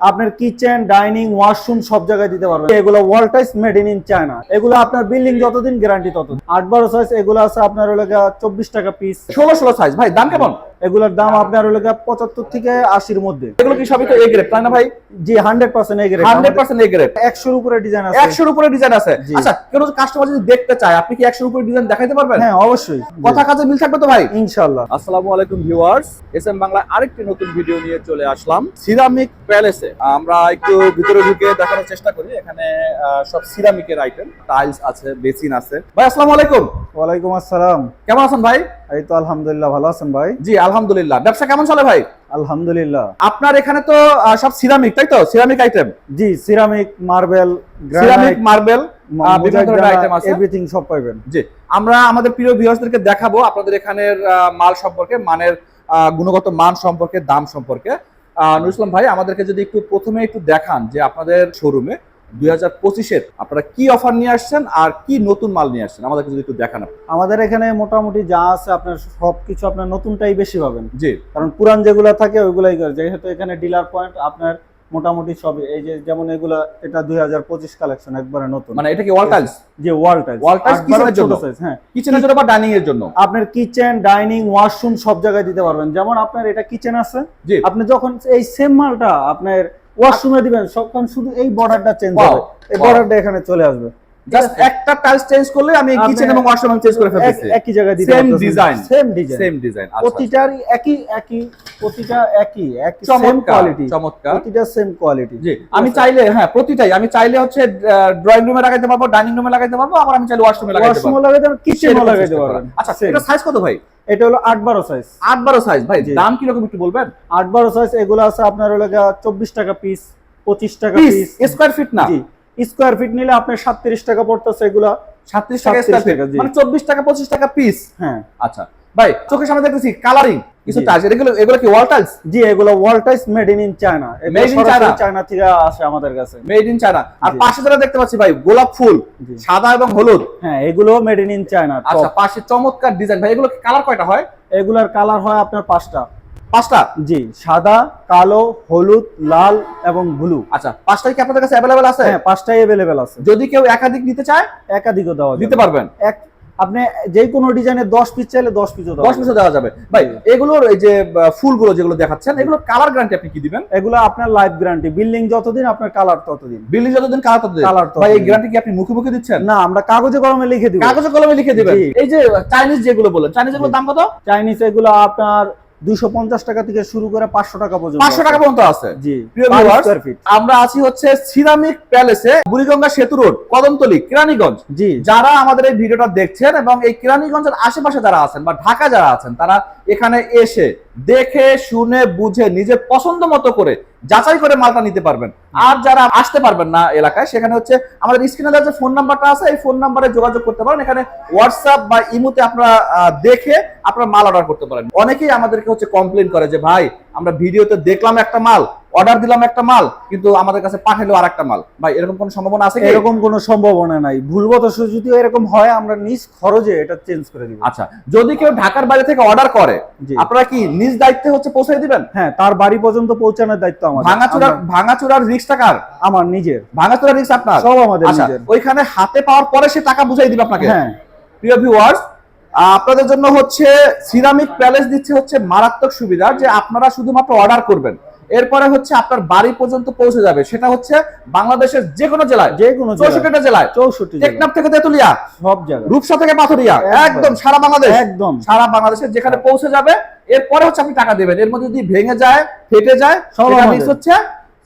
আপনার kitchen, dining, washroom সব জায়গায় দিতে পারবেন। এগুলো wall tiles made in in China. এগুলো আপনার বিল্ডিং যতদিন গ্যারান্টি ততদিন। আট বারো সাইজ এগুলো আছে আপনার চব্বিশ টাকা পিস ষোলো ষোলো সাইজ ভাই, দাম কেমন? এগুলোর দাম আপনার হলো পঁচাত্তর থেকে আশির মধ্যে। এগুলো কি সবই তো এ গ্রেড তাই না ভাই? জি হান্ড্রেড পার্সেন্ট এগিয়ে হান্ড্রেড পার্সেন্ট এ গ্রেড একশোর উপরে ডিজাইন আছে। একশোর উপরে ডিজাইন আছে। আচ্ছা কেউ কাস্টমার যদি দেখতে চায় আপনি কি একশোর উপরে ডিজাইন দেখাইতে পারবেন? হ্যাঁ অবশ্যই। কথা কাজে মিল থাকবে তো ভাই? ইনশাল্লাহ আসসালামু আলাইকুম ভিউয়ার্স এস এম বাংলা আরেকটি নতুন ভিডিও নিয়ে চলে আসলাম। সিরামিক প্যালেসে আমরা একটু ভিতরে ঢুকে দেখানোর চেষ্টা করি। এখানে সব সিরামিকের আইটেম টাইলস আছে বেসিন আছে। ভাই আসসালামু আলাইকুম। ওয়ালাইকুম আসসালাম। কেমন আছেন ভাই? এই তো আলহামদুলিল্লাহ ভালো আছেন ভাই? জি আলহামদুলিল্লাহ। ব্যবসা কেমন চলে ভাই? আলহামদুলিল্লাহ। আপনার এখানে তো সব সিরামিক তাই তো? সিরামিক আইটেম জি সিরামিক মার্বেল সিরামিক মার্বেল বিভিন্ন ধরনের আইটেম আছে। এভরিথিং সব পাইবেন। জি আমরা আমাদের প্রিয় ভিউয়ার্সদেরকে দেখাবো আপনাদের এখানের মাল সম্পর্কে মানের গুণগত মান সম্পর্কে দাম সম্পর্কে। আহ, নুরুল ইসলাম ভাই আমাদেরকে যদি একটু প্রথমে একটু দেখান যে আপনাদের শোরুমে দুই হাজার পঁচিশের আপনারা কি অফার নিয়ে আসছেন আর কি নতুন মাল নিয়ে আসছেন? আমাদেরকে যদি একটু দেখান আমাদের এখানে মোটামুটি যা আছে আপনার সবকিছু আপনার নতুনটাই বেশি পাবেন। জি। কারণ পুরান যেগুলো থাকে ওইগুলাই যেহেতু এখানে ডিলার পয়েন্ট আপনার মোটামুটি এই যে যেমন এগুলা এটা দুই হাজার পঁচিশ কালেকশন একবারে নতুন। মানে এটা কি ওয়াল টাইলস যে ওয়াল টাইলস Wall tiles কিসের জন্য? হ্যাঁ। কিচেনের জন্য বা ডাইনিং এর জন্য? আপনার কিচেন ডাইনিং ওয়াশরুম সব জায়গায় দিতে পারবেন। যেমন আপনার এটা কিচেন আছে। আপনি যখন এই সেম মালটা আপনার ওয়াশরুমে দিবেন তখন শুধু এই বর্ডারটা চেঞ্জ হবে। এই বর্ডারটা এখানে চলে আসবে। জাস্ট একটা টাইলস চেঞ্জ করলে আমি কিচেন এবং ওয়াশরুম চেঞ্জ করে ফেলতেছি। একই জায়গায় দিতে Same design. Same design same design প্রতিটারই একই একই প্রতিটা একই একই সেম কোয়ালিটি চমৎকার। প্রতিটা সেম কোয়ালিটি জি আমি চাইলে হ্যাঁ প্রতিটাই। আমি চাইলে হচ্ছে ড্রয়িং রুমে লাগাইতে পারব ডাইনিং রুমে লাগাইতে পারব আবার আমি চাইলে ওয়াশরুমে লাগাইতে পারব। লাগাইতে পারবেন কিচেনও সেরকম লাগাইতে করা। আচ্ছা এটা সাইজ কত ভাই? এটা হলো আট বারো সাইজ আট বারো সাইজ ভাই। দাম কীরকম একটু বলবেন? আট বারো সাইজ এগুলো আছে আপনার হলো চব্বিশ টাকা পিস পঁচিশ টাকা পিস পিস স্কোয়ার ফিট না? জি। স্কোয়ার ফিট নিলে আপনার সাতত্রিশ টাকা পড়তেছে এগুলা। সাতত্রিশ টাকা মানে চব্বিশ টাকা পঁচিশ টাকা পিস হ্যাঁ। আচ্ছা। ভাই চোখের সামনে দেখতেছি কালারিং কিছু। টাইলস এগুলো এগুলো কি ওয়াল টাইলস জি এগুলো wall tiles made in in China Made in China? China থেকে আসে আমাদের কাছে। মেড ইন চায়না আর পাশে যারা দেখতে পাচ্ছি ভাই গোলাপ ফুল। সাদা এবং হলুদ। হ্যাঁ এগুলো মেড ইন ইন চায়না আচ্ছা পাশে চমৎকার ডিজাইন ভাই এগুলো কালার কয়টা হয়? এগুলার কালার হয় আপনার পাঁচটা। পাঁচটা? জি সাদা কালো হলুদ লাল এবং ব্লু। আচ্ছা পাঁচটাই কি আপনাদের কাছে অ্যাভেলেবেল আছে? হ্যাঁ পাঁচটাই অ্যাভেলেবেল আছে। যদি কেউ একাধিক নিতে চায় একাধিকও দেওয়া দিতে পারবেন। এক আপনি যে কোনো ডিজাইনের দশ পিস চাইলে দশ পিসও দশ যাবে। পিসে দেওয়া যাবে। ভাই এগুলোর এই যে ফুলগুলো যেগুলো দেখাচ্ছেন এগুলো কালার গ্যারান্টি আপনি কি দিবেন? এগুলো আপনার লাইফ গ্যারান্টি বিল্ডিং যতদিন আপনার কালার ততদিন। বিল্ডিং যতদিন কালার ততদিন। ততদিন। ভাই এই গ্যারান্টি কি আপনি মুখে মুখে দিচ্ছেন? না আমরা কাগজে কলমে লিখে দিব। কাগজে কলমে লিখে দিবেন। এই যে চাইনিজ যেগুলো বলেন চাইনিজ এগুলোর দাম কত? চাইনিজ এগুলো আপনার দুইশো পঞ্চাশ টাকা থেকে শুরু করে পাঁচশো টাকা পর্যন্ত পাঁচশো টাকা পর্যন্ত আছে। জি প্রিয় আমরা আছি হচ্ছে সিরামিক প্যালেসে বুড়িগঙ্গা সেতু রোড কদমতলী কেরানীগঞ্জ। জি। যারা আমাদের এই ভিডিওটা দেখছেন এবং এই কেরানীগঞ্জের আশেপাশে যারা আছেন বা ঢাকা যারা আছেন তারা এখানে এসে দেখে শুনে বুঝে নিজে পছন্দ মতো করে যাচাই করে মালটা নিতে পারবেন। আর যারা আসতে পারবেন না এলাকায়, সেখানে হচ্ছে আমাদের স্ক্রিনে যে ফোন নাম্বারটা আছে, এই ফোন নাম্বারে যোগাযোগ করতে পারেন। এখানে হোয়াটসঅ্যাপ বা ইমুতে আপনারা দেখে আপনারা মাল অর্ডার করতে পারেন। অনেকেই আমাদেরকে হচ্ছে কমপ্লেন করে যে, ভাই আমরা ভিডিওতে দেখলাম একটা মাল অর্ডার দিলাম একটা মাল কিন্তু আমাদের কাছে পাঠালো আর একটা মাল। ভাই এরকম কোনো সম্ভাবনা আছে কি? এরকম কোনো সম্ভাবনা নাই। ভুলবত যদি এরকম হয় আমরা নিজ খরচে এটা চেঞ্জ করে দিব। আচ্ছা যদি কেউ ঢাকার বাইরে থেকে অর্ডার করে আপনারা কি নিজ দায়িত্বে হচ্ছে পৌঁছে দিবেন? হ্যাঁ তার বাড়ি পর্যন্ত পৌঁছানোর দায়িত্ব আমাদের। ভাঙাচুরার আমরা- ভাঙাচুরার রিক্স টাকার আমার নিজের। ভাঙাচুরার রিক্স আপনার? সব আমাদের আচ্ছা নিজের। ওইখানে হাতে পাওয়ার পরে সে টাকা বুঝাই দিবে আপনাকে? হ্যাঁ। প্রিয় ভিউয়ার্স আপনাদের জন্য হচ্ছে সিরামিক প্যালেস দিচ্ছে হচ্ছে মারাত্মক সুবিধা যে আপনারা শুধুমাত্র অর্ডার করবেন। এরপরে হচ্ছে আপনার বাড়ি পর্যন্ত পৌঁছে যাবে। সেটা হচ্ছে বাংলাদেশের যে কোনো জেলায়। যে কোনো চৌষট্টিটা জেলায়। চৌষট্টি টেকনাফ থেকে তেতুলিয়া। সব জায়গায়। রূপসা থেকে পাথরিয়া। একদম। সারা বাংলাদেশ। একদম। সারা বাংলাদেশে যেখানে পৌঁছে যাবে এরপরে হচ্ছে আপনি টাকা দেবেন। এর মধ্যে যদি ভেঙে যায় ফেটে যায় সব হচ্ছে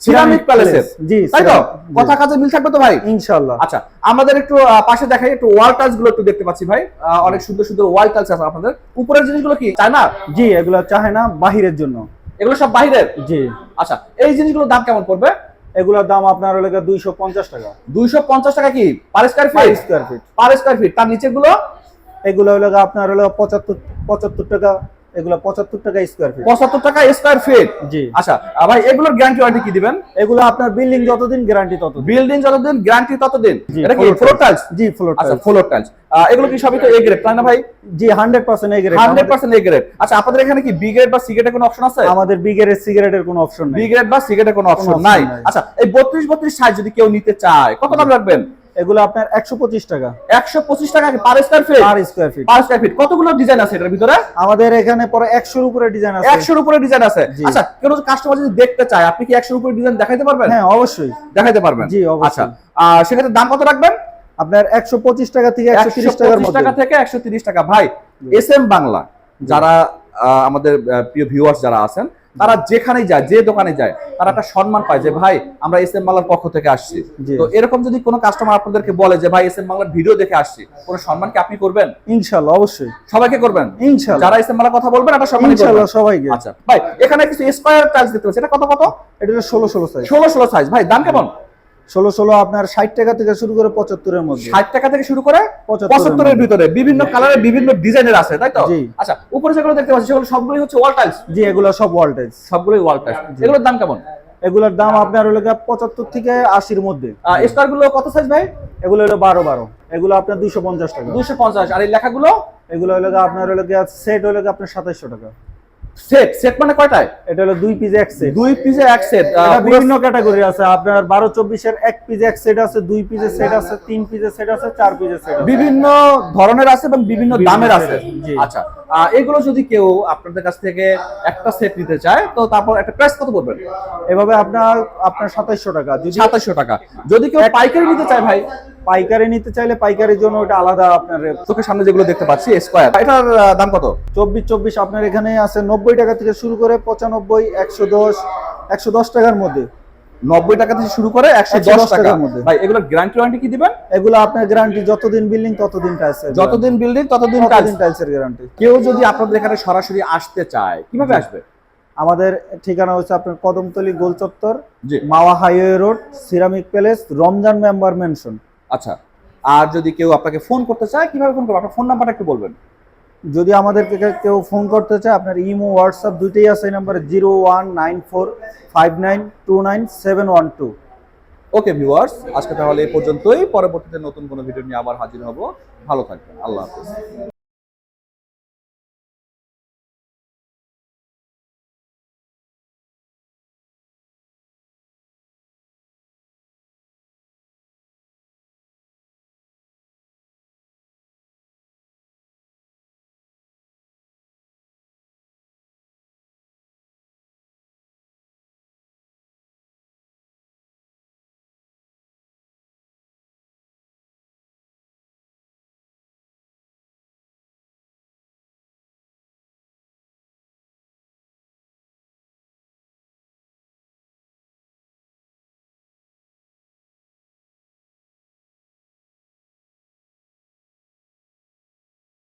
সিরামিক প্যালেসের জি তাই তো? কথা কাজে মিল থাকবে তো ভাই। ইনশাআল্লাহ। আচ্ছা আমাদের একটু পাশে দেখাই একটু ওয়াল টাইলসগুলো একটু দেখতে পাচ্ছি ভাই। অনেক সুন্দর সুন্দর ওয়াল টাইলস আছে আপনাদের। উপরের জিনিসগুলো কি চায় না জি এগুলো চাহে না বাহিরের জন্য। এগুলো সব বাইরের জি। আচ্ছা এই জিনিসগুলোর দাম কেমন পড়বে? এগুলোর দাম আপনার হলো দুইশো পঞ্চাশ টাকা। দুইশো পঞ্চাশ টাকা কি? Per square feet square feet per square feet তার নিচে গুলো এগুলো হলো আপনার হলো পঁচাত্তর পঁচাত্তর টাকা। এগুলো পঁচাত্তর টাকা স্কোয়ার ফিট পঁচাত্তর টাকা স্কোয়ার ফিট জি। আচ্ছা ভাই এগুলোর গ্যারান্টি ওয়ারেন্টি কি দিবেন? এগুলো আপনার বিল্ডিং যতদিন গ্যারান্টি ততদিন। বিল্ডিং যতদিন গ্যারান্টি ততদিন। এটা কি ফ্লোর টাইলস জি ফ্লোর আচ্ছা ফ্লোর টাইলস এগুলো কি সবই তো এ গ্রেড তাই না ভাই? জি এ গ্রেড আচ্ছা আপনাদের এখানে কি বি গ্রেড বা সি গ্রেডের কোনো অপশন আছে? আমাদের বিগের সিগারেটের কোনো অপশন বি নেই। গ্রেড বা সি গ্রেডের কোনো অপশন নাই। আচ্ছা এই বত্রিশ বত্রিশ সাইজ যদি কেউ নিতে চায় কত দাম রাখবেন? এগুলো আপনার একশো পঁচিশ টাকা। একশো পঁচিশ টাকা per square feet per square feet per square feet কতগুলো ডিজাইন আছে এটার ভিতরে? আমাদের এখানে পরে একশোর উপরে ডিজাইন আছে। একশোর উপরে ডিজাইন আছে। আচ্ছা কেউ কাস্টমার যদি দেখতে চায় আপনি কি একশোর উপরে ডিজাইন দেখাইতে পারবেন? হ্যাঁ অবশ্যই। দেখাইতে পারবেন। জি, অবশ্যই। আচ্ছা সেক্ষেত্রে দাম কত রাখবেন? আপনার একশো পঁচিশ টাকা থেকে একশো একশো তিরিশ টাকার মধ্যে। টাকা থেকে একশো তিরিশ টাকা। ভাই এস এম বাংলা যারা আমাদের প্রিয় ভিউয়ার্স যারা আছেন তারা যেখানে যায় যে দোকানে যায় তারা একটা সম্মান পায় যে ভাই আমরা এস এম বাংলার পক্ষ থেকে আসছি। তো এরকম যদি কোনো কাস্টমার আপনাদেরকে বলে যে ভাই এস এম বাংলার ভিডিও দেখে আসছি কোনো সম্মান কি আপনি করবেন? ইনশাল্লাহ অবশ্যই। সবাইকে করবেন? ইনশাল্লাহ যারা এস এম বাংলার কথা বলবেন একটা সম্মান ইনশাল্লাহ সবাইকে। আচ্ছা ভাই এখানে কিছু স্কোয়ার চার্জ দিতে হচ্ছে এটা কত কত? এটা হলো ষোলো ষোলো সাইজ ষোলো ষোলো সাইজ ভাই দাম কেমন? ষোলো ষোলো আপনার ষাট টাকা থেকে শুরু করে পঁচাত্তরের মধ্যে। ষাট টাকা থেকে শুরু করে পঁচাত্তরের ভিতরে। বিভিন্ন কালারের বিভিন্ন ডিজাইনের আছে তাই তো? আচ্ছা উপরে যেগুলো দেখতে পাচ্ছি সেগুলো সবগুলোই হচ্ছে ওয়াল টাইলস জি এগুলো সব ওয়ালটেজ সবগুলোই ওয়াল টাইলস এগুলোর দাম কেমন? এগুলোর দাম আপনার হলো পঁচাত্তর থেকে আশির মধ্যে। স্টারগুলো কত সাইজ ভাই? এগুলো হলো বারো বারো। এগুলো আপনার দুইশো পঞ্চাশ টাকা। দুইশো পঞ্চাশ। আর এই লেখাগুলো? এগুলো হলো গিয়ে আপনার হলো সেট হলো আপনার সাতাইশশো টাকা। সেট সেট মানে কয়টায়? এটা হলো দুই পিস এক সেট দুই পিসে এক সেট বিভিন্ন ক্যাটাগরি আছে। আপনার বারো চব্বিশের এক পিস এক সেট আছে দুই পিসের সেট আছে তিন পিসের সেট আছে চার পিসের সেট বিভিন্ন ধরনের আছে এবং বিভিন্ন দামের আছে। আচ্ছা এগুলো যদি কেউ আপনাদের কাছ থেকে একটা সেট নিতে চায় তো তারপর একটা প্রাইস কত পড়বে? এভাবে আপনার আপনার সাতাইশশো টাকা। যদি সাতাশশো টাকা। যদি কেউ পাইকারি নিতে চায় ভাই? পাইকারি নিতে চাইলে পাইকারির জন্য ওটা আলাদা আপনার চোখের সামনে যেগুলো দেখতে পাচ্ছি স্কোয়ার এটার দাম কত? চব্বিশ চব্বিশ আপনার এখানে আছে নব্বই টাকা থেকে শুরু করে পঁচানব্বই একশো দশ একশো দশ টাকার মধ্যে। নব্বই টাকা থেকে শুরু করে একশো দশ টাকার মধ্যে। ভাই এগুলোর গ্যারান্টি ওয়ারেন্টি কি দিবেন? এগুলো আপনার গ্যারান্টি যতদিন বিল্ডিং ততদিন টাইলস যতদিন বিল্ডিং ততদিন ততদিন টাইলসের গ্যারান্টি কেউ যদি আপনাদের এখানে সরাসরি আসতে চায় কীভাবে আসবে? আমাদের ঠিকানা হচ্ছে আপনার কদমতলি গোল চত্বর Mawa highway road ceramic palace Ramzan member mansion আচ্ছা আর যদি কেউ আপনাকে ফোন করতে চায় কীভাবে ফোন করবে? আপনার ফোন নাম্বারটা একটু বলবেন। যদি আমাদেরকে কেউ ফোন করতে চায় আপনার ইমো হোয়াটসঅ্যাপ দুইটাই আছে এই নাম্বারে zero one nine four five nine two nine seven one two okay viewers আজকে তাহলে এই পর্যন্তই। পরবর্তীতে নতুন কোনো ভিডিও নিয়ে আবার হাজির হব। ভালো থাকবেন। আল্লাহ হাফিজ।